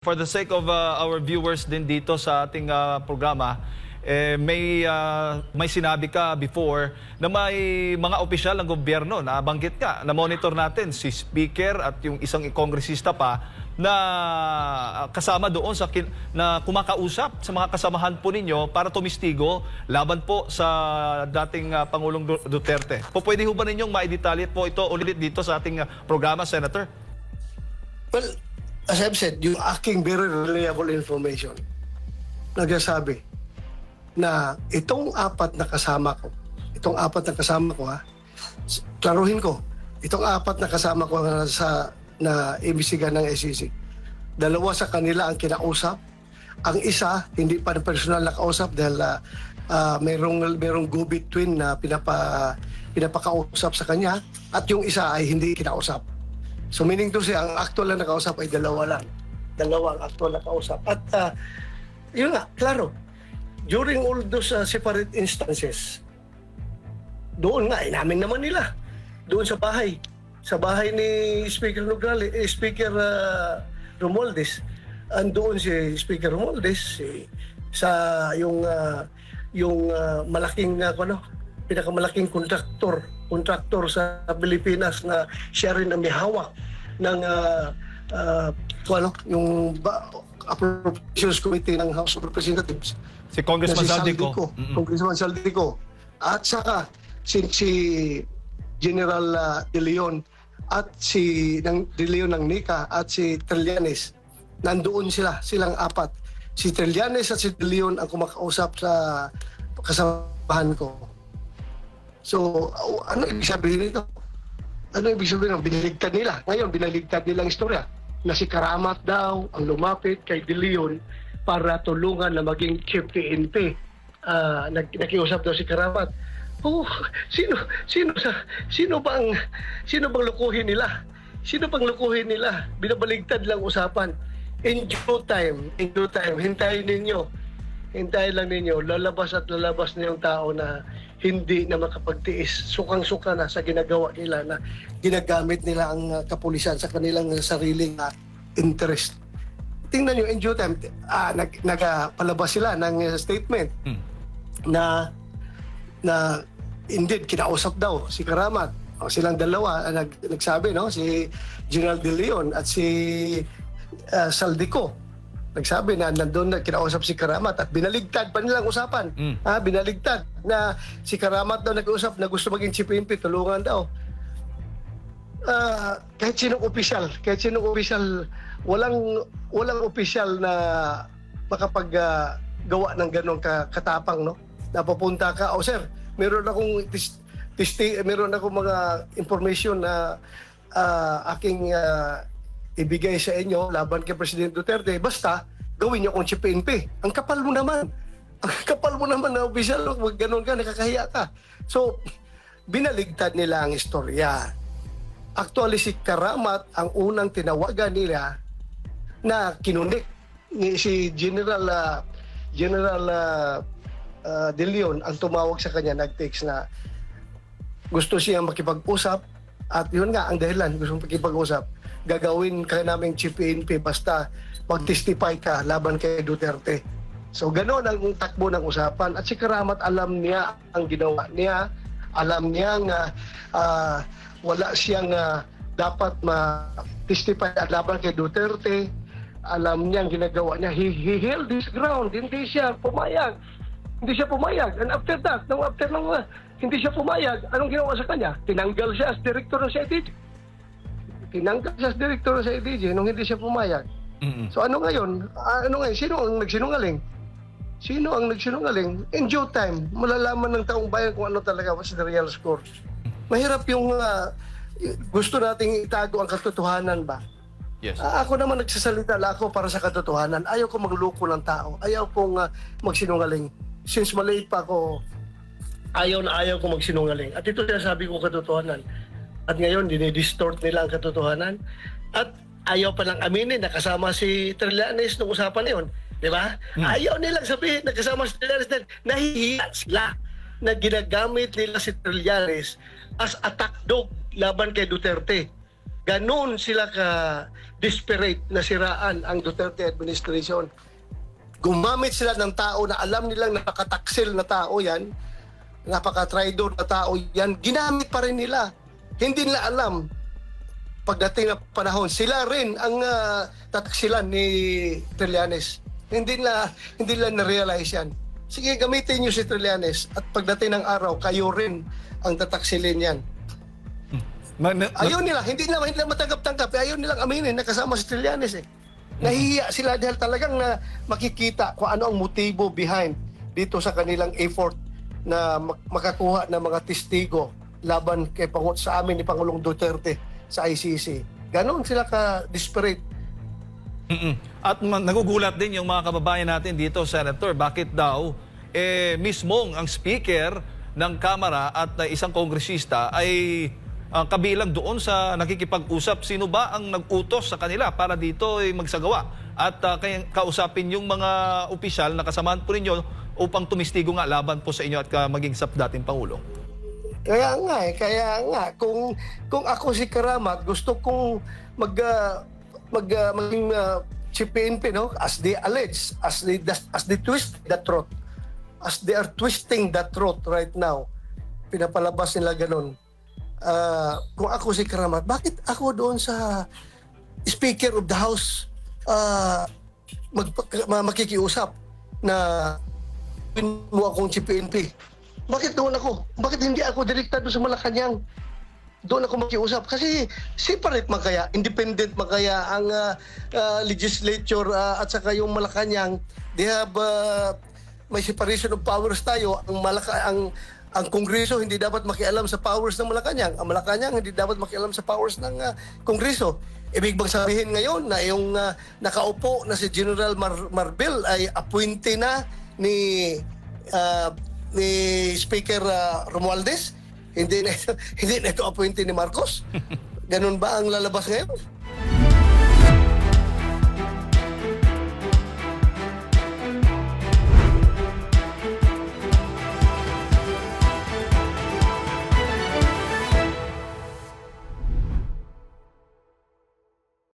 For the sake of uh, our viewers din dito sa ating uh, programa, eh, may uh, may sinabi ka before na may mga opisyal ng gobyerno na banggit ka, na monitor natin si speaker at yung isang kongresista pa na uh, kasama doon sa kin- na kumakausap sa mga kasamahan po ninyo para tumistigo laban po sa dating uh, Pangulong Du- Duterte. Po pwede ho ba ninyong maidetalye po ito ulit dito sa ating uh, programa, Senator? Well, as I've said, yung aking very reliable information, nagsasabi na itong apat na kasama ko, itong apat na kasama ko ha, klaruhin ko, itong apat na kasama ko na sa na imbisigan ng SEC, dalawa sa kanila ang kinausap, ang isa hindi pa na personal nakausap dahil ah, ah, merong merong go between na pinapa pinapakausap sa kanya at yung isa ay hindi kinausap. So meaning to say, ang actual na nakausap ay dalawa lang. Dalawa ang actual na nakausap. At uh, yun nga, klaro, during all those uh, separate instances, doon nga, inamin naman nila. Doon sa bahay. Sa bahay ni Speaker Nograles, eh, Speaker uh, Romualdez. Andoon si Speaker Romualdez si, sa yung uh, yung uh, malaking uh, ano, pinakamalaking kontraktor kontraktor sa Pilipinas na siya rin ang may hawak ng uh, uh, ano, yung ba, Appropriations Committee ng House of Representatives Si Congressman si Saldico. Saldico, Mm-mm. Congressman Saldico. At saka si, si General uh, De Leon at si ng De Leon ng NICA at si Trillanes. Nandoon sila, silang apat. Si Trillanes at si De Leon ang kumakausap sa kasamahan ko. So, uh, ano ibig sabihin nito? Ano ibig sabihin ng binaligtad nila? Ngayon, binaligtad nila ang istorya na si Karamat daw ang lumapit kay De Leon para tulungan na maging chief PNP. Ah, nag, nakiusap daw si Karamat. Oh, sino sino sa sino bang sino bang lukuhin nila? Sino bang lukuhin nila? Binabaligtad lang usapan. In due time, in due time, hintayin ninyo. Hintayin lang ninyo, lalabas at lalabas na yung tao na hindi na makapagtiis. Sukang-suka na sa ginagawa nila na ginagamit nila ang uh, kapulisan sa kanilang sariling uh, interest. Tingnan nyo, in due time, ah, nag, nagpalabas sila ng uh, statement Hmm. na na indeed kinausap daw si Karamat. O, silang dalawa nag, nagsabi no si General De Leon at si uh, Saldico. Nagsabi na nandun na kinausap si Karamat at binaligtad pa nilang usapan. Mm. Ha, binaligtad na si Karamat daw nag-usap na gusto maging chief PNP, tulungan daw. Ah, kahit sinong opisyal, kahit sinong opisyal, walang walang opisyal na makapag ah, gawa ng ganong ka, katapang no. Napapunta ka, oh sir, meron akong tis, tisti, meron akong mga information na ah, aking ah, ibigay sa inyo laban kay Presidente Duterte. Basta gawin niyo akong chief PNP. Ang kapal mo naman. Ang kapal mo naman na opisyal, wag ganun ka, nakakahiya ka. So, binaligtad nila ang istorya. Actually, si Karamat ang unang tinawagan nila na kinunik ni si General ah, General ah, ah, De Leon ang tumawag sa kanya nag-text na gusto siya makipag-usap at yun nga ang dahilan gusto makipag-usap gagawin ka naming chief PNP basta mag-testify ka laban kay Duterte. So ganoon ang takbo ng usapan. At si Karamat alam niya ang ginawa niya. Alam niya nga ah, wala siyang ah, dapat ma-testify at laban kay Duterte. Alam niya ang ginagawa niya. He, he held his ground. Hindi siya pumayag. Hindi siya pumayag. And after that, nung after nung uh, hindi siya pumayag, anong ginawa sa kanya? Tinanggal siya as director ng CIDG. Tinanggal siya as director ng CIDG nung hindi siya pumayag. Mm-mm. So ano ngayon? Ah, ano ngayon? Sino ang nagsinungaling? Sino ang nagsinungaling? In due time, malalaman ng taong bayan kung ano talaga was the real score. Mahirap yung ah, gusto nating itago ang katotohanan ba? Yes. Ah, ako naman nagsasalita lang ako para sa katotohanan. Ayaw ko magloko ng tao. Ayaw kong ah, magsinungaling. Since maliit pa ako, ayaw na ayaw ko magsinungaling. At ito sinasabi ko katotohanan. At ngayon, dinidistort nila ang katotohanan. At ayaw pa lang aminin na kasama si Trillanes nung usapan na yun. Di ba? Ayaw nilang sabihin na kasama si Trillanes dahil nahihiya sila na ginagamit nila si Trillanes as attack dog laban kay Duterte. Ganon sila ka desperate na siraan ang Duterte administration. Gumamit sila ng tao na alam nilang napakataksil na tao yan, napaka-traidor na tao yan, ginamit pa rin nila. Hindi nila alam pagdating ng panahon, sila rin ang uh, tataksilan ni Trillanes. Hindi na hindi nila na-realize yan. Sige, gamitin niyo si Trillanes at pagdating ng araw, kayo rin ang tataksilin yan. Ma- na- na- Ayaw nila, hindi nila, hindi nila matanggap-tanggap. Ayaw nilang aminin na kasama si Trillanes eh. Nahihiya sila dahil talagang na makikita kung ano ang motibo behind dito sa kanilang effort na mak- makakuha ng mga testigo laban kay Pangu- sa amin ni Pangulong Duterte sa ICC. Ganon sila ka-desperate. Mm-mm. At nagugulat din yung mga kababayan natin dito, Senator, bakit daw eh, mismong ang speaker ng Kamara at uh, isang kongresista ay uh, kabilang doon sa nakikipag-usap. Sino ba ang nag-utos sa kanila para dito ay magsagawa? At uh, kaya kausapin yung mga opisyal na kasamahan po ninyo upang tumistigo nga laban po sa inyo at uh, maging sa dating Pangulo. Kaya nga eh, kaya nga kung kung ako si Karamat, gusto kong mag ah, mag ah, maging uh, si PNP no as they allege, as they as they twist the truth. As they are twisting the truth right now. Pinapalabas nila ganun. Ah, kung ako si Karamat, bakit ako doon sa Speaker of the House ah, mag, ma- makikiusap na mo akong si PNP. Bakit doon ako? Bakit hindi ako direkta doon sa Malacanang? Doon ako makiusap. Kasi separate man kaya, independent man kaya ang ah, ah, legislature ah, at saka yung Malacanang. They have ah, may separation of powers tayo. Ang Malaka ang ang Kongreso hindi dapat makialam sa powers ng Malacanang. Ang Malacanang hindi dapat makialam sa powers ng ah, Kongreso. Ibig bang sabihin ngayon na yung ah, nakaupo na si General Mar- Marbel ay appointee na ni ah, ni Speaker ah, Romualdez? Hindi na ito, hindi na ito appointee ni Marcos? Ganun ba ang lalabas ngayon?